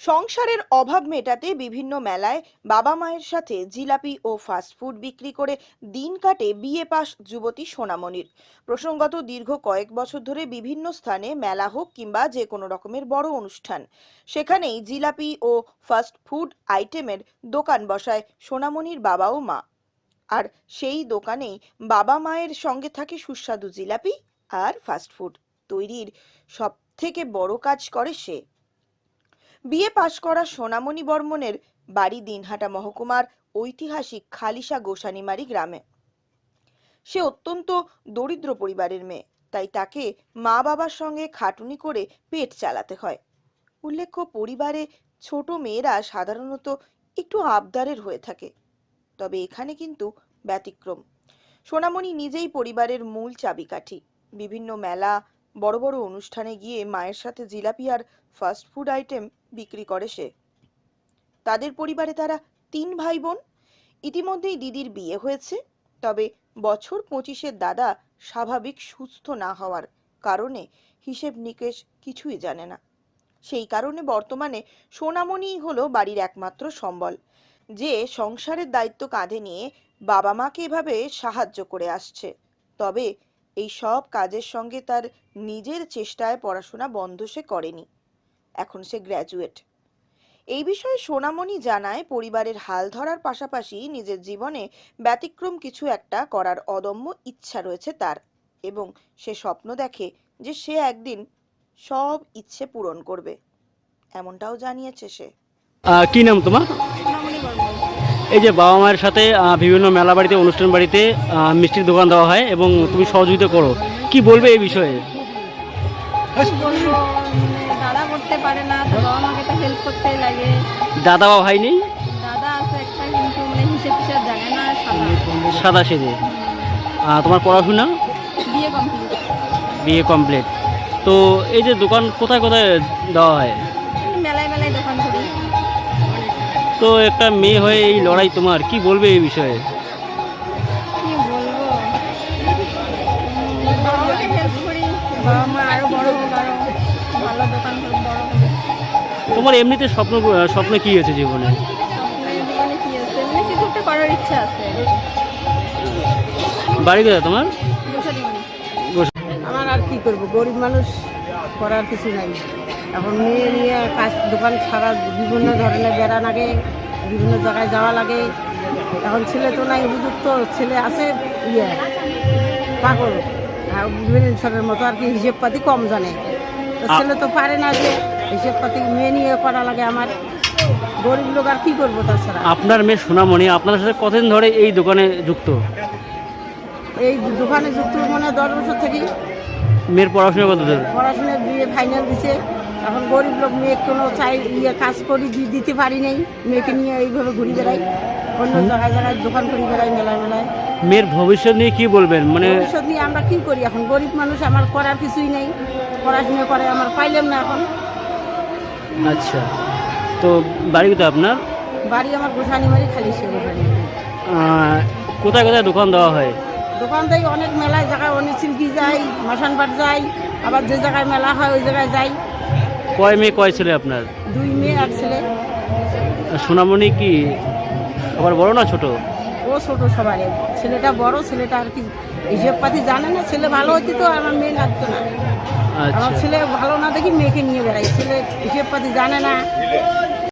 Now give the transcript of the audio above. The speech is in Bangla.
সংসারের অভাব মেটাতে বিভিন্ন মেলায় বাবা মায়ের সাথে জিলাপি ও ফাস্টফুড বিক্রি করে দিন কাটে বিএ পাস যুবতী সোনামণির। প্রসঙ্গত দীর্ঘ কয়েক বছর ধরে বিভিন্ন স্থানে মেলা হোক কিংবা যে কোনো রকমের বড় অনুষ্ঠান, সেখানেই জিলাপি ও ফাস্টফুড আইটেমের দোকান বসায় সোনামণির বাবা ও মা। আর সেই দোকানেই বাবা মায়ের সঙ্গে থাকে সুস্বাদু জিলাপি আর ফাস্টফুড তৈরির সব থেকে বড় কাজ করে সে। বিএ পাশ করা সোনামণি বর্মনের বাড়ি দিনহাটা মহকুমার ঐতিহাসিক খালিশা গোসানিমারি গ্রামে। সে অত্যন্ত দরিদ্র পরিবারের মেয়ে, তাই তাকে মা বাবার সঙ্গে খাটুনি করে পেট চালাতে হয়। উল্লেখ্য, পরিবারে ছোট মেয়েরা সাধারণত একটু আবদারের হয়ে থাকে, তবে এখানে কিন্তু ব্যতিক্রম। সোনামণি নিজেই পরিবারের মূল চাবিকাঠি। বিভিন্ন মেলা, বড় বড় অনুষ্ঠানে গিয়ে মায়ের সাথে জিলাপি আর ফাস্ট ফুড আইটেম বিক্রি করে সে। তাদের পরিবারে তারা তিন ভাই বোন ইতিমধ্যেই দিদির বিয়ে হয়েছে, তবে বছর পঁচিশের দাদা স্বাভাবিক সুস্থ না হওয়ার কারণে হিসেব নিকেশ কিছুই জানে না। সেই কারণে বর্তমানে সোনামণিই হলো বাড়ির একমাত্র সম্বল, যে সংসারের দায়িত্ব কাঁধে নিয়ে বাবা মাকে এভাবে সাহায্য করে আসছে। তবে এই সব কাজের সঙ্গে তার নিজের চেষ্টায় পড়াশোনা বন্ধ সে করেনি। এখন সে গ্র্যাজুয়েট এই বিষয়ে সোনামণি জানায় পরিবারের হাল ধরার পাশাপাশি নিজের জীবনে ব্যতিক্রম কিছু একটা করার অদম্য ইচ্ছা রয়েছে তার এবং সে স্বপ্ন দেখে যে সে একদিন সব ইচ্ছে পূরণ করবে। এমনটাও জানিয়েছে সে। কি নাম তোমার? এই যে বাবা মায়ের সাথে বিভিন্ন মেলা বাড়িতে অনুষ্ঠান বাড়িতে মিষ্টির দোকান দেওয়া হয় এবং তুমি সহযোগিতা করো। কি বলবে এই বিষয়ে? করতে পারে না তো বাবা মাকে তো হেল্প করতেই লাগে। দাদা বা ভাই নেই? দাদা আছে একটা কিন্তু মানে হিসেব টিসেব জানে না সাদা। সাদা সেজে। আহ, তোমার পড়াশোনা? বিয়ে কমপ্লিট বিএ কমপ্লিট তো এই যে দোকান কোথায় কোথায় দেওয়া হয়? মেলায় মেলায় দোকান করি। তো একটা মেয়ে হয়ে এই লড়াই তোমার কি বলবে এই বিষয়ে? বাবা মা আরও বড় আরও ভালো দোকান বড় হোক তোমার এমনিতে স্বপ্ন স্বপ্ন কি আছে জীবনে? বাড়ি কোথায় তোমার? আমার আর কি করব? গরিব মানুষ করার কিছু নাই। এখন মেয়ে নিয়ে কাজ দোকান ছাড়া বিভিন্ন ধরনের বেড়া লাগে বিভিন্ন জায়গায় যাওয়া লাগে। এখন ছেলে তো নাই উপযুক্ত ছেলে আছে ইয়ে। পাগল। বিবেচনের মতো আর কি হিসেব পাতি কম জানে। ছেলে তো পারে না যে হিসেব পাতি মেয়ে নিয়ে করা লাগে আমার। গরিব লোক আর কি করব তাছাড়া? আপনার মেয়ে সোনামণি আপনার সাথে কতদিন ধরে এই দোকানে যুক্ত? এই দোকানে যুক্ত মানে দশ বছর থেকে মেয়ের পড়াশোনা কত দূর পড়াশোনা বিয়ে ফাইনাল দিছে। এখন গরিব লোক মেয়ে কোনো চাই ইয়ে কাজ করি দিতে পারি নাই। মেয়েকে নিয়ে এইভাবে ঘুরে বেড়াই। অন্য জায়গায় জায়গায় দোকান করি বেড়াই মেলায় মেলায়। মেয়ের ভবিষ্যৎ নিয়ে কি বলবেন? মানে ভবিষ্যৎ নিয়ে আমরা কি করি এখন? গরিব মানুষ আমার করার কিছুই নেই। পড়াশোনা করে আমার পাইলাম না এখন। আচ্ছা। তো বাড়ি কোথায় আপনার? বাড়ি আমার গোসানি মারি খালি সে গোসানি কোথায় কোথায় দোকান দেওয়া হয়? দোকান থেকে অনেক মেলায় জায়গায় অনেক সিল্কি যাই মাসানপাট যাই আবার যে জায়গায় মেলা হয় ওই জায়গায় যাই। কয় মেয়ে কয় ছেলে আপনার? দুই মেয়ে এক ছেলে। সোনামণি কি আবার বড় না ছোট? ও ছোট সবারই। ছেলেটা বড় ছেলেটা আর কি হিসেব পাতি জানে না। ছেলে ভালো হতি তো আমার মেয়ে লাগতো না। আমার ছেলে ভালো না দেখি মেয়েকে নিয়ে বেড়াই ছেলে হিসেব পাতি জানে না।